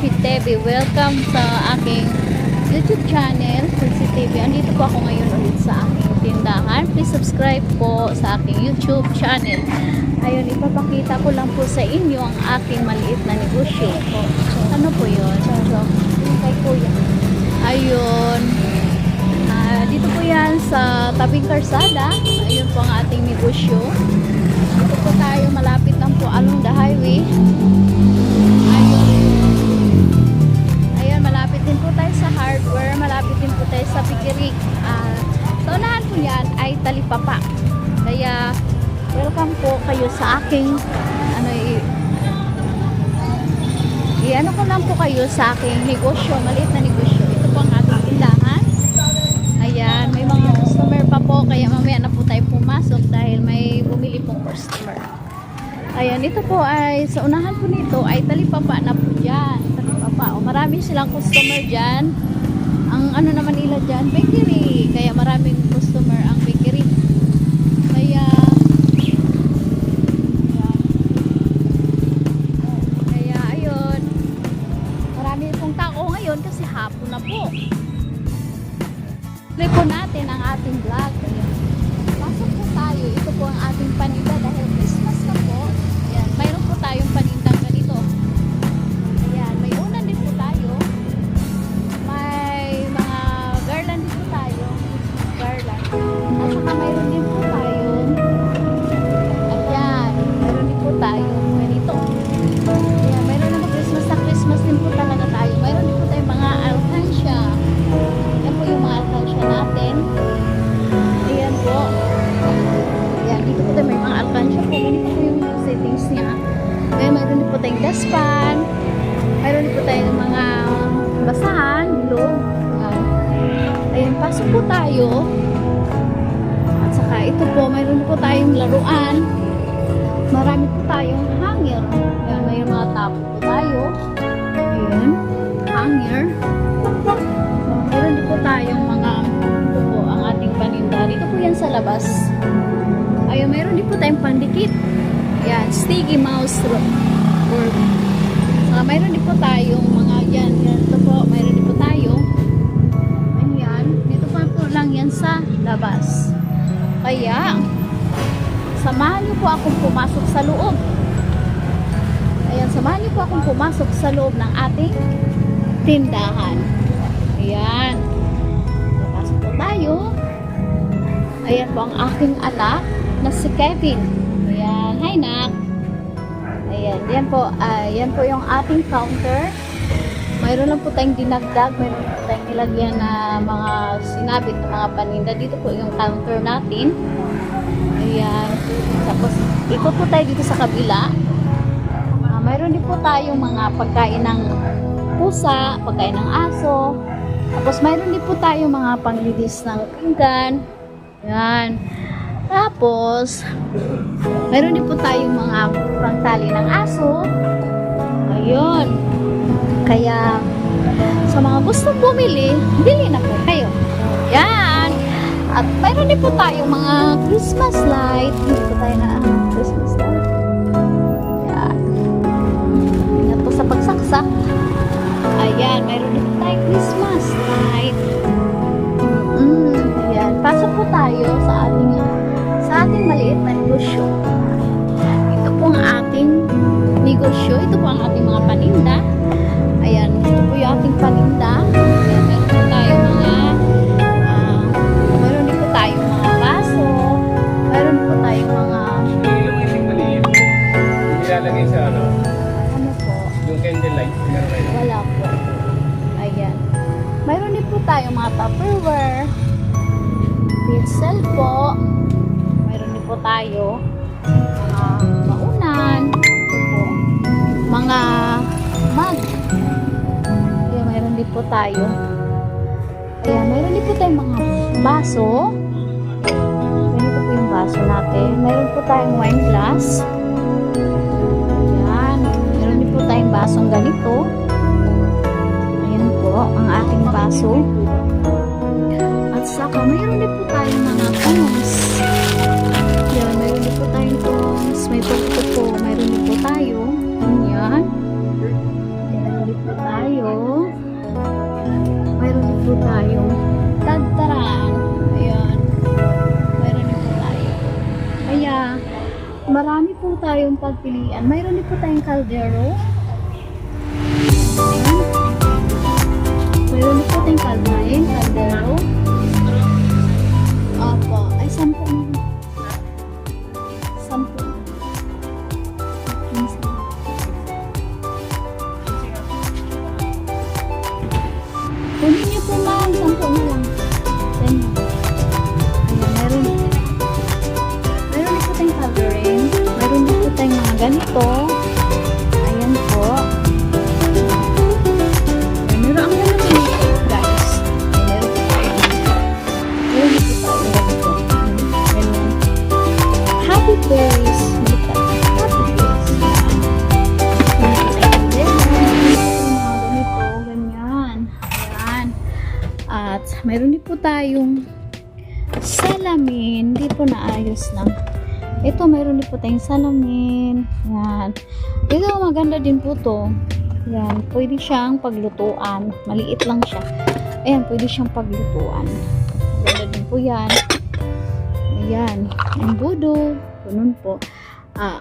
Friendship TV. Welcome sa aking YouTube channel, Friendship TV. Andito po ako ngayon ulit sa aking tindahan. Please subscribe po sa aking YouTube channel. Ayun, ipapakita ko lang po sa inyo ang aking maliit na negosyo. Ano po yun? Yung kay kuya. Ayun. Ah, dito po yan sa tabing karsada. Ayun po ang ating negosyo. Dito po tayo malapit lang po along the highway. Tayo sa hardware. Malapit din po tayo sa pikirik. Ah, sa po yan ay talipapa. Kaya, welcome po kayo sa aking ano i- i-ano ko lang po kayo sa aking negosyo, maliit na negosyo. Ito po ang ating tindahan. Ayan, may mga customer pa po, kaya mamaya na po tayo pumasok dahil may bumili pong customer. Ayan, ito po ay, sa unahan po nito ay talipapa na po dyan. Marami silang customer dyan. Ang ano naman nila dyan, bakery. Po tayong daspan. Din po tayong mga basahan, bilog. Ayan. Ayan, pasok po tayo. At saka ito po, din po tayong laruan. Marami po tayong hanger. Ayan, may mga tapo po tayo. Ayan, hanger. Meron po tayong mga ito po ang ating paninda. Dito po yan sa labas. Ayun, meron din po tayong pandikit. Yan, sticky mouse work. Uh, mayroon din po tayong mga yan. Yan, ito po, mayroon din po tayo. Ayan, dito pa po lang yan sa labas. Kaya, samahan niyo po akong pumasok sa loob. Ayan, samahan niyo po akong pumasok sa loob ng ating tindahan. Ayan. Papasok po tayo. Ayan po ang aking anak na si Kevin. Ayan. Hi, Nak. Ayan. Yan po. ah, yan po yung ating counter. Mayroon lang po tayong dinagdag. Mayroon po tayong nilagyan na mga sinabit na mga paninda. Dito po yung counter natin. Ayan. Tapos, ikot po tayo dito sa kabila. Ah, mayroon din po tayong mga pagkain ng pusa, pagkain ng aso. Tapos mayroon din po tayo mga panglilis ng pinggan. Yan. Tapos, mayroon din po tayong mga pangtali ng aso. Ayun. Kaya, sa mga gustong bumili, bili na po kayo. Yan. At mayroon din po tayong mga Christmas light. Hindi po tayo na ah, Christmas light. Yan. Ingat po sa pagsaksak. Ayan, mayroon din tayong Christmas light. Mm, ayan. Pasok po tayo sa negosyo. Ito po ang ating negosyo. Ito po ang ating mga paninda. Ayan, ito po yung ating paninda. Ayan, meron po tayo mga ah, meron din po tayo mga baso. Meron po tayo mga ilalagay sa ano, ano po, yung candlelight. Wala po. Ayan. Mayroon din po tayong mga Tupperware. Din po tayo. Ayan, mayroon din po tayong mga baso. Ganito po yung baso natin. Mayroon po tayong wine glass. Ayan. Meron din po tayong basong ganito. Ayan po, ang ating baso. At saka, mayroon din po tayong mga tongs. Ayan, mayroon tayong pagpilian. Mayroon din po tayong kaldero. Ganito. Ayan po. Meron ang ganda po guys. Meron po tayo dito. Meron din po tayo ganito. Ganyan. Happy face. Ganito. At mayroon din po tayong salamin. Hindi po naayos lang. Ito, mayroon din po tayong salamin. Ayan. Ito, maganda din po to. Ayan. Pwede siyang paglutuan. Maliit lang siya. Ayan, pwede siyang paglutuan. Maganda din po yan. Ayan. Ang budo. Ganun po. Ah,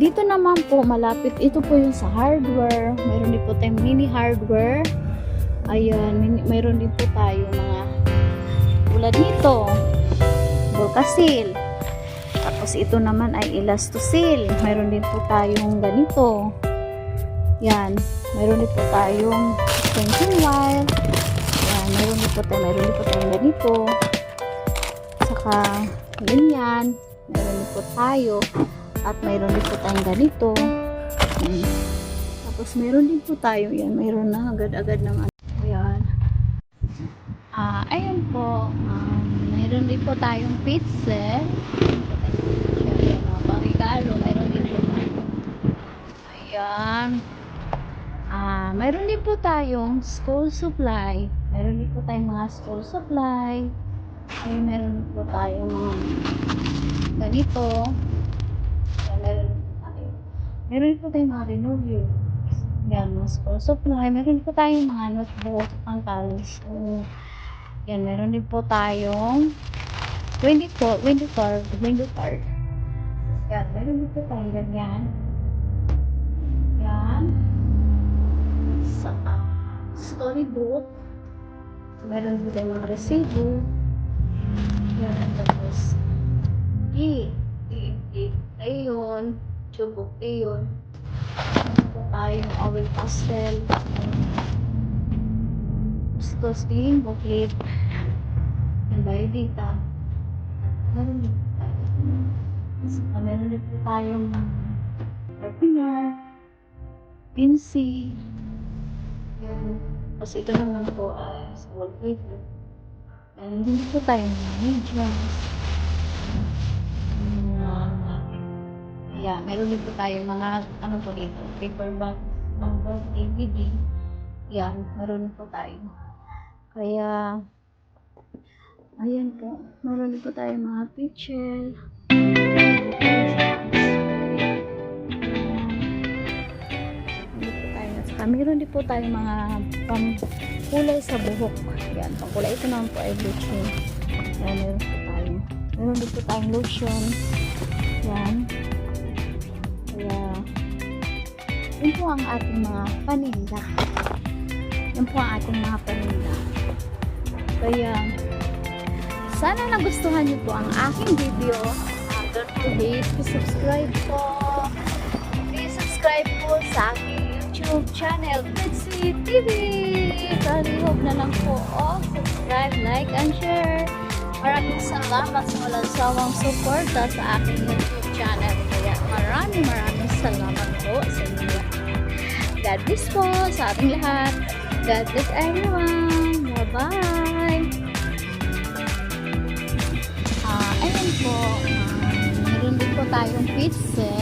dito naman po, malapit. Ito po yung sa hardware. Mayroon din po tayong mini hardware. Ayan, mayroon din po tayo mga tulad nito. Volcasil. Tapos ito naman ay elastosil. Mayroon din po tayong ganito. Yan. Mayroon din po tayong extension wire. Yan. Mayroon din po tayo, mayroon din po tayong ganito. Saka ganyan. Mayroon din po tayo. At mayroon din po tayong ganito. Yan. Tapos mayroon din po tayo yan. Mayroon na agad-agad ng ano. Ah, ayun po. Um, mayroon din po tayong pizza. Ayan, din. Ah, mayroon din po tayong school supply. Mayroon din po tayong mga school supply. Ay, meron din po tayong mga ganito. Ayan, meron din po tayo. Meron din po tayong mga renewal. Yan, mga school supply. Meron po tayong mga notebook pang college. So, yan, meron din po tayong window card, window card, window card. Yan, meron din po tayong ganyan. Yan. Sa storybook. Meron tayong mga resibo. Yan, tapos E, E, E, ayon, tubok, ayon. Meron po tayong oil pastel. Tapos din, booklet. Ba yung data? Meron din tayo. Saka meron din tayong sharpener, pinsi. Yan. Tapos ito naman po ay sa wallpaper. And hindi po tayo mga medyas. Mga Yeah, meron din po tayo mga ano po dito, paper bag, mga DVD. Yan, meron din po tayo. Kaya, ayan po, meron po tayo mga picture. Meron din po tayo mga pangkulay sa buhok. Yan, pangkulay. Ito naman po ay bleaching. Yan, meron po tayo. Meron din po tayong lotion. Yan. Kaya, yun po ang ating mga paninda. Yun po ang ating mga paninda. Kaya, sana nagustuhan niyo po ang aking video. Don't forget to subscribe po. Please subscribe po sa aking YouTube channel, Betsy TV. Palihog na lang po. Oh, subscribe, like, and share. Maraming salamat sa walang sawang suporta sa aking YouTube channel. Kaya maraming maraming salamat po sa inyo. God bless po sa ating lahat. God bless everyone. Bye-bye. Po. Ah, meron din po tayong pizza.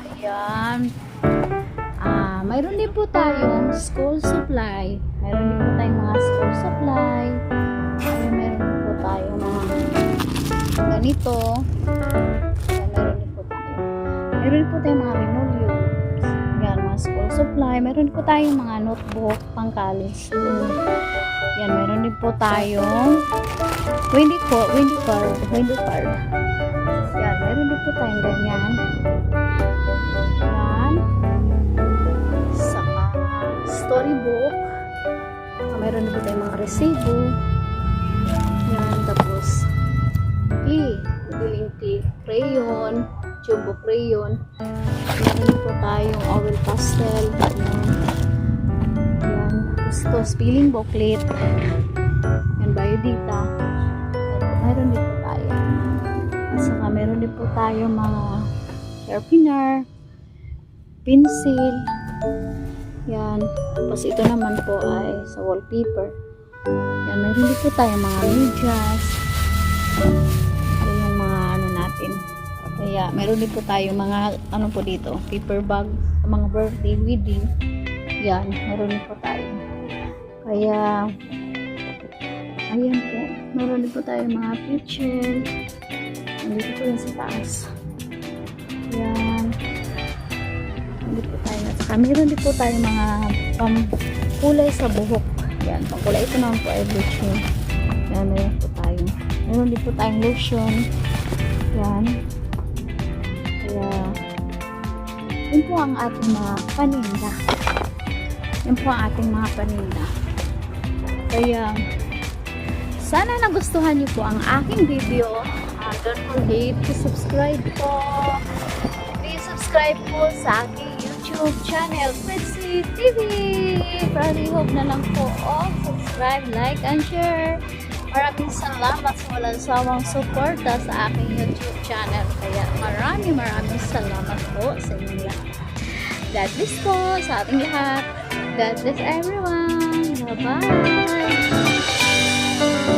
Ayan. Ah, mayroon din po tayong school supply. Mayroon din po tayong mga school supply. Ayan, meron din po tayong mga ganito. Ayan, meron din po tayo. Meron din po tayong mga Meron po tayong mga notebook pang college. Yan, meron din po tayong windy, co- windy card. Windy card. Yan, meron din po tayong ganyan. Yan. Saka storybook. Meron din po tayong mga resibo. Yan, tapos tea. Biling tea. Crayon. Jumbo crayon. Meron po tayong oil pastel. Gusto, spelling booklet. Yan, biodata. Meron, meron din po tayo. At saka meron din po tayo mga sharpener, pencil. Yan. Tapos ito naman po ay sa wallpaper. Yan, meron din po tayo mga medyas. Ito yung mga ano natin. Kaya meron din po tayo mga ano po dito, paper bag, mga birthday, wedding. Yan, meron din po tayo. Kaya ayan po, meron din po tayo mga picture. Nandito po yan sa taas. Yan. Nandito po tayo. At saka meron din po tayo mga pamkulay sa buhok. Yan, pangkulay. Ito naman po ay bleaching. Yan, meron po tayo. Meron din po tayong lotion. Yan. Kaya, yun po ang ating mga paninda. Yun po ang ating mga paninda. Kaya, sana nagustuhan niyo po ang aking video. Ah, don't forget to subscribe po. Please subscribe po sa aking YouTube channel, Quincy TV. Pari-hope na lang po. Oh, subscribe, like, and share. Maraming salamat sa walang sawang suporta sa aking YouTube channel. Kaya maraming maraming salamat po sa inyong lahat. God bless po sa ating lahat. God bless everyone. Bye-bye.